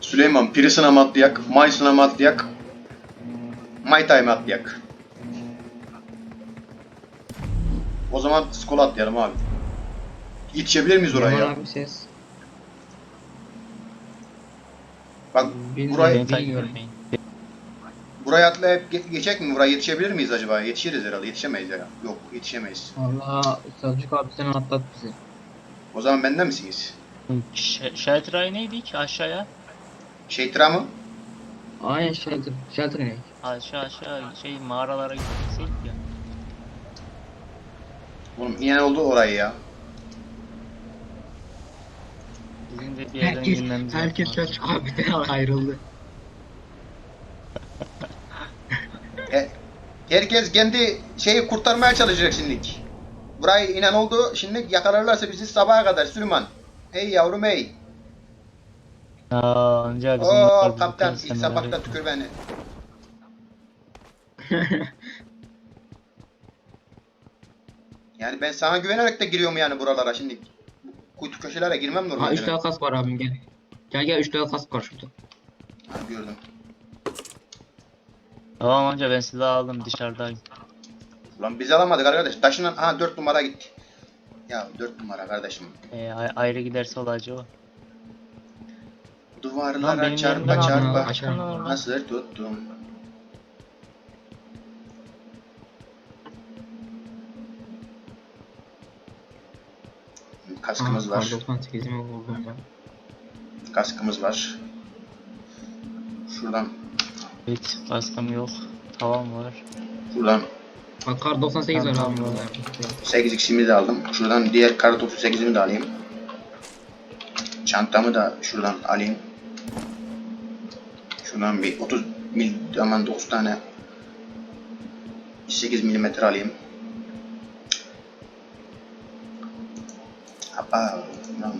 Süleyman Piris'ine mi atlayak? Mayıs'ına mı atlayak? Maytay mı atlayak? O zaman skola atlayalım abi. Yetişebilir miyiz oraya ya? abi ses. Bak takip bilmiyorum. buraya atlayıp ge- geçecek mi? Buraya yetişebilir miyiz acaba? Yetişiriz herhalde. Yetişemeyiz ya. Yok yetişemeyiz. Valla Selçuk abi sen atlat bizi. O zaman benden misiniz? Ş- neydi ki aşağıya? Şeytra mı? Aynen shelter. Shelter ne? Aşağı aşağı şey mağaralara gitseydik ya. Oğlum inen oldu orayı ya. Bizim de bir yerden Herkes, girmemiz herkes lazım. Selçuk abiden ayrıldı. E, herkes kendi şeyi kurtarmaya çalışacak şimdilik. Burayı inen oldu. Şimdi yakalarlarsa bizi sabaha kadar Süleyman. Hey yavrum hey. Aa, ancak bizim Oo bizi kaptan ilk sabahta tükür beni. Yani ben sana güvenerek de giriyorum yani buralara şimdi. Kuytu köşelere girmem ha normalde. 3 tane kask var abim gel. Gel gel 3 tane kask var şurada. Ha, gördüm. Tamam amca ben sizi aldım dışarıdayım. Ulan biz alamadık arkadaş. Taşınan ha 4 numara gitti. Ya 4 numara kardeşim. Ee, ay- ayrı giderse olacağı o. Duvarlara benim çarpa yerimden çarpa. Nasıl tuttum? Kaskımız var. Kar 98'imi buldum ben. Kaskımız var. Şuradan, Evet kaskım yok. Tavan var. şuradan Bak kar 98 var tamam. burada. 8x'imi de aldım. Şuradan diğer kar 38'imi de alayım. Çantamı da şuradan alayım. Şuradan bir 30 mil, aman 9 tane 8 milimetre alayım. Apa, lan.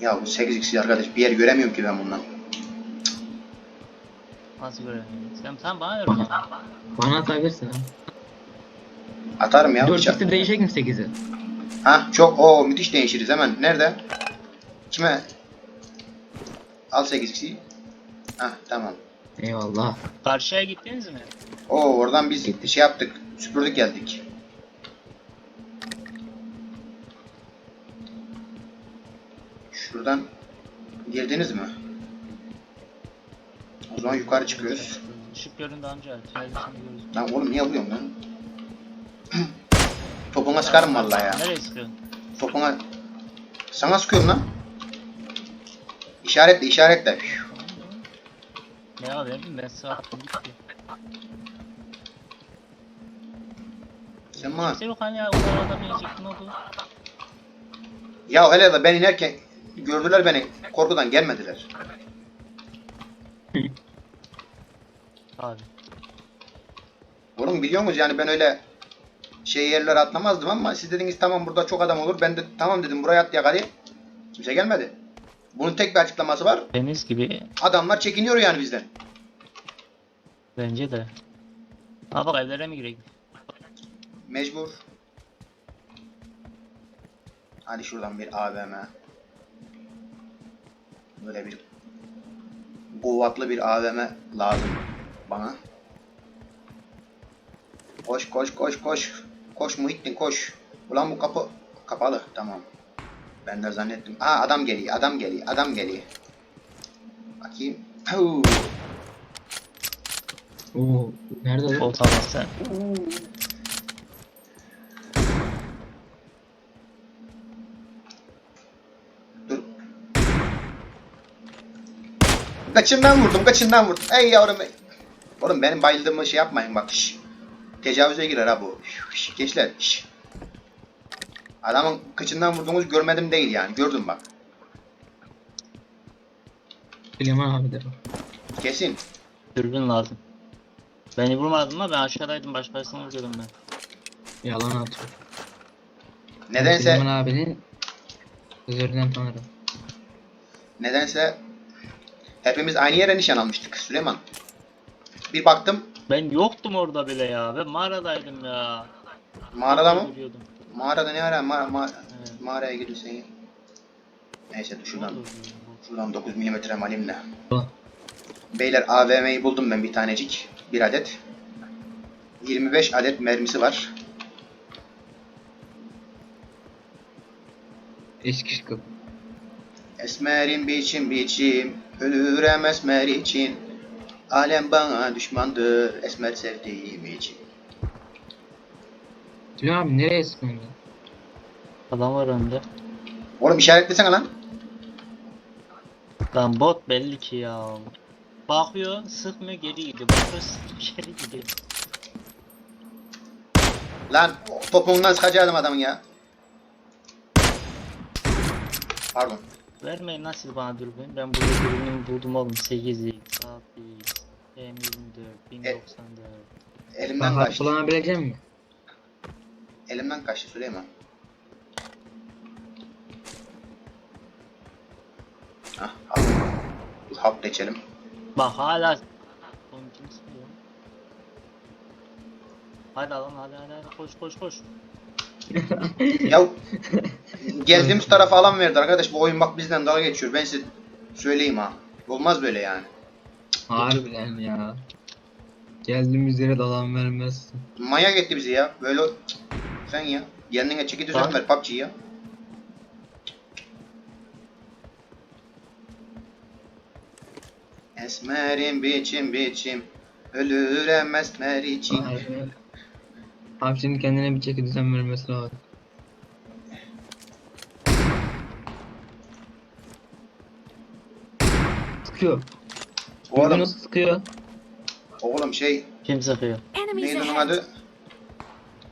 Ya bu 8x arkadaş bir yer göremiyorum ki ben bundan. Nasıl görelim? Sen sen bana ver zaman. Bana atabilirsin ha. Atarım ya. 4 bıçak. x'te değişecek mi 8'e? Ha çok o müthiş değişiriz hemen. Nerede? Kime? Al 8x'i. Ha tamam. Eyvallah. Karşıya gittiniz mi? O oradan biz şey yaptık. Süpürdük geldik. Şuradan girdiniz mi? O zaman yukarı çıkıyoruz. Işık göründü amca. Görürüz. Lan oğlum niye vuruyorsun lan? Topuna sıkarım vallahi ya. Nereye sıkıyorsun? Topuna... Sana sıkıyorum lan. İşaretle işaretle. Ne ya verdim ben size attım gitti. Kimse yok hani ya o adam yiyecek ne oldu? Ya hele de ben inerken gördüler beni. Korkudan gelmediler. Abi. Oğlum biliyor musunuz yani ben öyle şey yerlere atlamazdım ama siz dediniz tamam burada çok adam olur. Ben de tamam dedim buraya atlayak hadi. Kimse gelmedi. Bunun tek bir açıklaması var. Deniz gibi Adamlar çekiniyor yani bizden. bence de. Ha bak evlere mi gireyim? Mecbur. Hadi şuradan bir AVM. Böyle bir kuvvetli bir AVM lazım bana. Koş koş koş koş. Koş Muhittin koş. Ulan bu kapı kapalı. Tamam. Ben de zannettim. Aa adam geliyor. Adam geliyor. Adam geliyor. Bakayım. Huu. Oo, nerede o? O tamam sen. Dur. Kaçından vurdum, kaçından vurdum. Ey yavrum ey. Oğlum benim bayıldığımı şey yapmayın bak. Şş. Tecavüze girer ha bu. Şş, gençler. Şş. Adamın kıçından vurduğunuz görmedim değil yani. Gördüm bak. Süleyman abi de. Kesin. Dürbün lazım. Beni vurmadın ama ben aşağıdaydım başkasını vuruyordum ben. Yalan atıyor. Nedense Süleyman abinin üzerinden tanırım. nedense hepimiz aynı yere nişan almıştık Süleyman. Bir baktım Ben yoktum orada bile ya. Ben mağaradaydım ya. mağarada mı? Yürüyordum. Mağarada ne ara? Ma ma Evet. mağaraya gidiyorsun ya. Neyse dur şuradan. Şuradan 9 mm. Bak. Beyler AVM'yi buldum ben bir tanecik. Bir adet. 25 adet mermisi var. Eski şıkkı. Esmerim biçim biçim, ölürem esmer için. Alem bana düşmandır, esmer sevdiğim için. Süleyman abi nereye sıkıyorsun? Adam var önde. Oğlum işaretlesene lan. Lan bot belli ki ya. Bakıyor sıkmıyor geri gidiyor. Bakıyor sıkmıyor geri gidiyor. Lan topuğundan sıkacaktım adamın ya. Pardon. Vermeyin siz bana dürbün. Ben burada dürbünümü buldum oğlum. 8x, 6x, M24, 1094. Elimden kaçtı. kullanabilecek misin? Elimden kaçtı Süleyman. Hah, hap. Dur hap da içelim. Bak hala? Hadi lan hadi hadi hadi koş koş koş. Ya geldiğimiz tarafa alan verdi arkadaş. Bu oyun bak bizden dalga geçiyor. Ben size söyleyeyim ha. Olmaz böyle yani. Harbiden ya. Geldiğimiz yere dalan vermezsin. Manyak etti bizi ya. Böyle sen ya. Kendine çeki düzen ver PUBG ya. Esmerim biçim biçim Ölürem esmer için şimdi kendine bir çeki düzen vermesi lazım. Sıkıyor. Oğlum, Oğlum. sıkıyor. oğlum şey Kim sıkıyor? Neydi onun adı?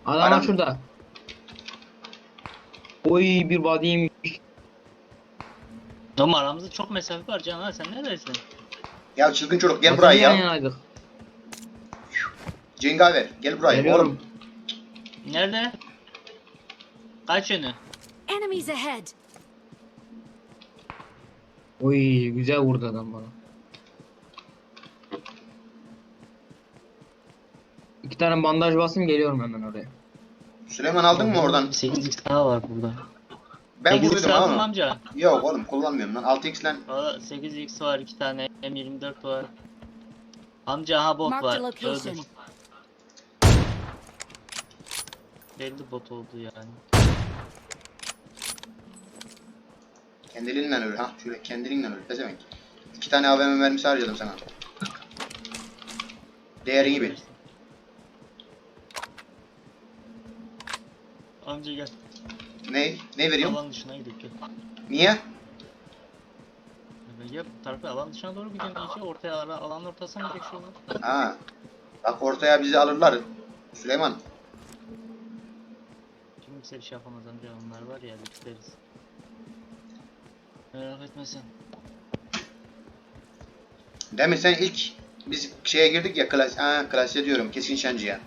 Adam Adam- şurada. Oy bir body'ymiş. Oğlum aramızda çok mesafe var Can ha sen neredesin? Ya çılgın çocuk gel buraya ya. yanaydık? Cengaver gel buraya Geliyorum. oğlum. Nerede? Kaç yönü? Enemies ahead. Oy güzel vurdu adam bana. İki tane bandaj basayım geliyorum hemen oraya. Süleyman aldın mı oradan? 8x daha var burada. Ben 8x vurdum lazım ama. amca. Yok oğlum kullanmıyorum lan. 6x lan. Valla 8x var, 2 tane M24 var. Amca aha bot Marked var. a location. Öldür. Belli bot oldu yani. Kendiliğinden öl. Ha şöyle kendiliğinden öl. Pezevenk. İki tane AVM mermisi harcadım sana. Değerini bil. Amca gel. Ne? Ne veriyorum? Alan dışına gel. Niye? Gel bu tarafa alan dışına doğru gidelim. İyice ortaya alanın ortasına gidelim şuradan. Ha. Bak ortaya bizi alırlar. Süleyman. Kimse bir şey yapamaz amca onlar var ya bitleriz. Merak etme sen. Demin sen ilk biz şeye girdik ya klas, ha, klasiğe diyorum kesin şancıya.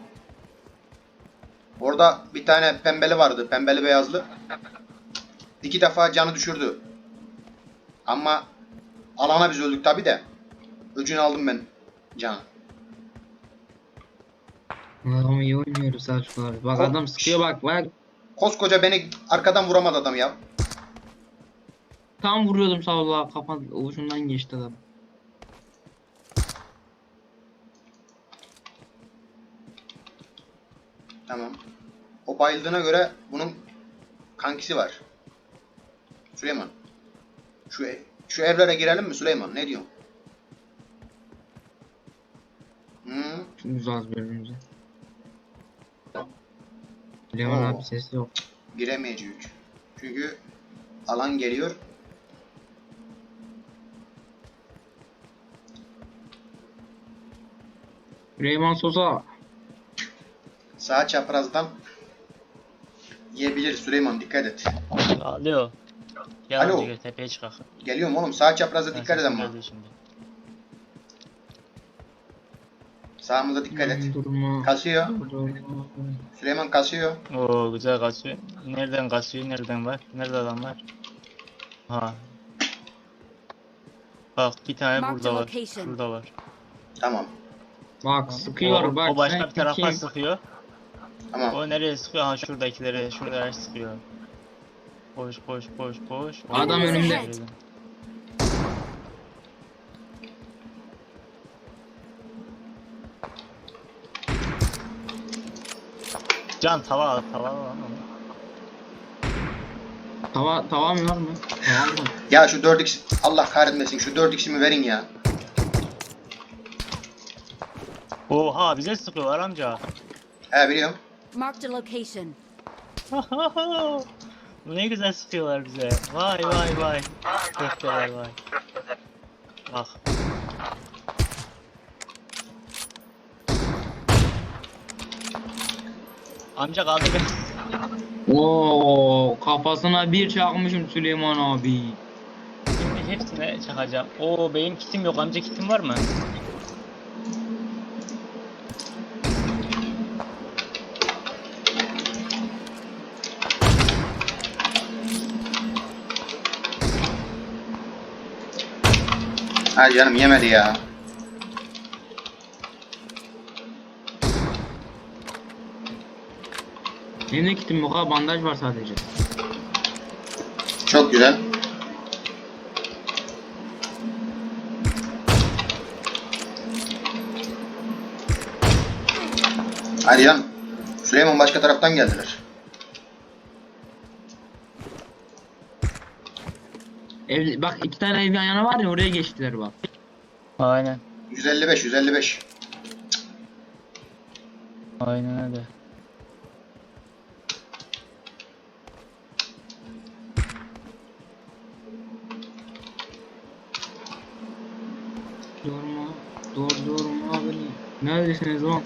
Orada bir tane pembeli vardı. Pembeli beyazlı. İki defa canı düşürdü. Ama alana biz öldük tabi de. Öcünü aldım ben canı. Adam iyi oynuyoruz abi. Bak Hop. adam sıkıyor bak bak. Koskoca beni arkadan vuramadı adam ya. Tam vuruyordum sağ ol kafa ucundan geçti adam. Tamam. O bayıldığına göre bunun kankisi var. Süleyman. Şu ev- şu evlere girelim mi Süleyman? Ne diyorsun? Çok uzağız birbirimize. Süleyman Oo. abi sesi yok. Giremeyeceğiz. Çünkü alan geliyor. Süleyman Sosa. Sağ çaprazdan yiyebilir Süleyman dikkat et. Alo. Gel Alo. gel tepeye çıkak. Geliyorum oğlum sağ çapraza Ben dikkat et ama. Sağımıza dikkat et. Durma. Kasıyor. Durma. Süleyman kasıyor. Oo güzel kasıyor. Nereden kasıyor? Nereden var? Nerede adam var? Ha. Bak bir tane Mark burada var. Şurada var. Tamam. Bak sıkıyor o, bak. o başka bir tarafa sıkıyor. Tamam. O nereye sıkıyor? Ha şuradakileri, şuradakileri sıkıyor. Koş koş koş koş. Adam Oo, önümde. Can tava al, tava al lan. Tava, tava mı var mı? Ya şu 4x Allah kahretmesin şu 4x'imi verin ya. Oha bize sıkıyorlar amca. He biliyorum. Marked a location. ne güzel sıkıyorlar bize. Vay vay vay. Köfteler vay. Bak. Amca kaldı be. Oo kafasına bir çakmışım Süleyman abi. Şimdi hepsine çakacağım. Oo benim kitim yok. Amca kitim var mı? Ay canım yemedi ya. De kitim yok ha bandaj var sadece. Çok güzel. Hadi canım. Süleyman başka taraftan geldiler. Ev, bak iki tane ev yan yana var ya oraya geçtiler bak. Aynen. 155 155. Aynen öyle. Durma, dur durma beni. Neredesiniz lan?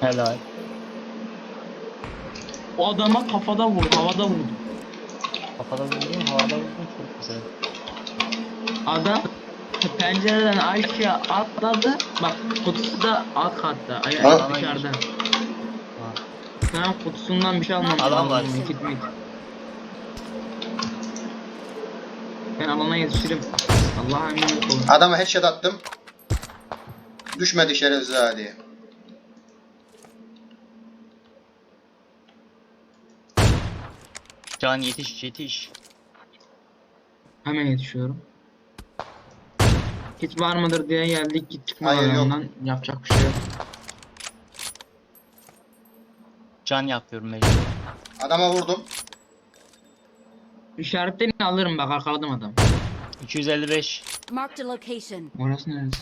Helal. O adama kafada vurdu, havada vurdu. Kafada vurdum, havada vurdum çok güzel. Adam pencereden aşağı atladı. Bak kutusu da alt katta. Ay, Ha? dışarıda. Tamam kutusundan bir şey almam Adam var. mit. Ben alana yetişirim. Allah'a emanet olun. Adama headshot attım. Düşmedi şerefsiz hadi. Can yetiş yetiş. Hemen yetişiyorum. Kit var mıdır diye geldik git çıkmadı Hayır, yok. yanından. Yapacak bir şey yok. Can yapıyorum mecbur. Adama vurdum. İşaretlerini alırım bak arkaladım adam. 255. Marked a location. Orası neresi?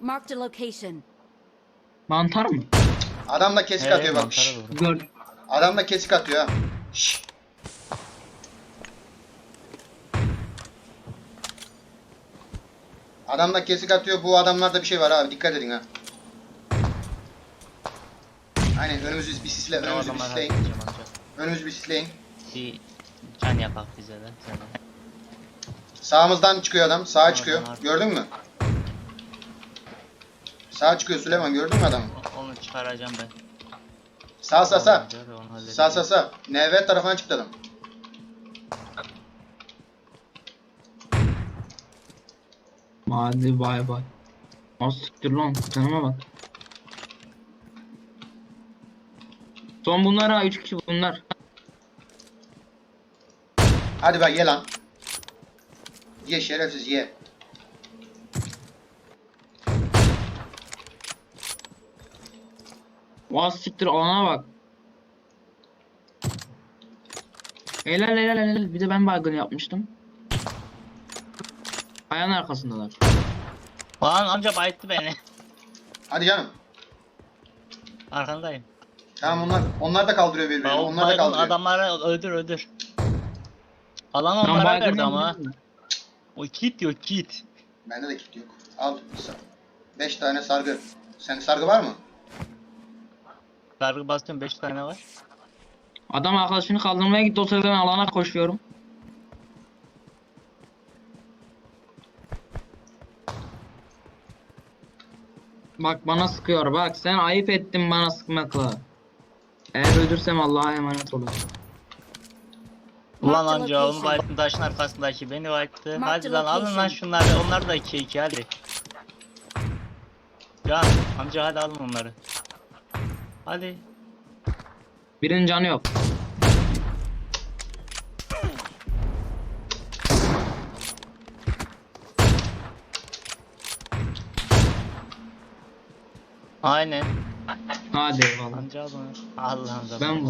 Marked a location. Mantar mı? Adam da kesik atıyor bak. Şşş. Gör. Adam da kesik atıyor ha. Şşş. Adam da kesik atıyor. Bu adamlarda bir şey var abi. Dikkat edin ha. Aynen önümüzü bir sisle, önümüzü bir sisleyin. Önümüzü bir sisleyin. Bir can yapak bize de. Sağımızdan çıkıyor adam. Sağa çıkıyor. Gördün mü? Sağa çıkıyor Süleyman. Gördün mü adamı? Onu çıkaracağım ben. Sağ sağ sağ. Sağ sağ sağ. NV tarafına çıktı adam. Hadi bay bay. Az siktir lan canıma bak. Son bunlar ha 3 kişi bunlar. Hadi be ye lan. Ye şerefsiz ye. Az siktir alana bak. Helal helal helal. Bir de ben baygın yapmıştım. Ayağın arkasındalar. Lan amca bayıttı beni. Hadi canım. Arkandayım. Tamam onlar onlar da kaldırıyor birbirini. O Onlar da baygın kaldırıyor. adamları öldür öldür. Alan Lan onlara baygın verdi ama. yapmadın mı? O kit diyor kit. Bende de kit yok. Al. 5 tane sargı. Sende sargı var mı? Sargı basıyorum 5 tane var. Adam arkadaşını kaldırmaya gitti o sırada ben alana koşuyorum. Bak bana sıkıyor bak sen ayıp ettin bana sıkmakla. Eğer öldürsem Allah'a emanet olun. Ulan onu location. bayıttın taşın arkasındaki beni. Marked Hadi lan alın lan şunları onlar da 2 2 hadi. Can amca hadi alın onları. Hadi. Birinin canı yok. Aynen. Hadi eyvallah. Amca Allah. Ben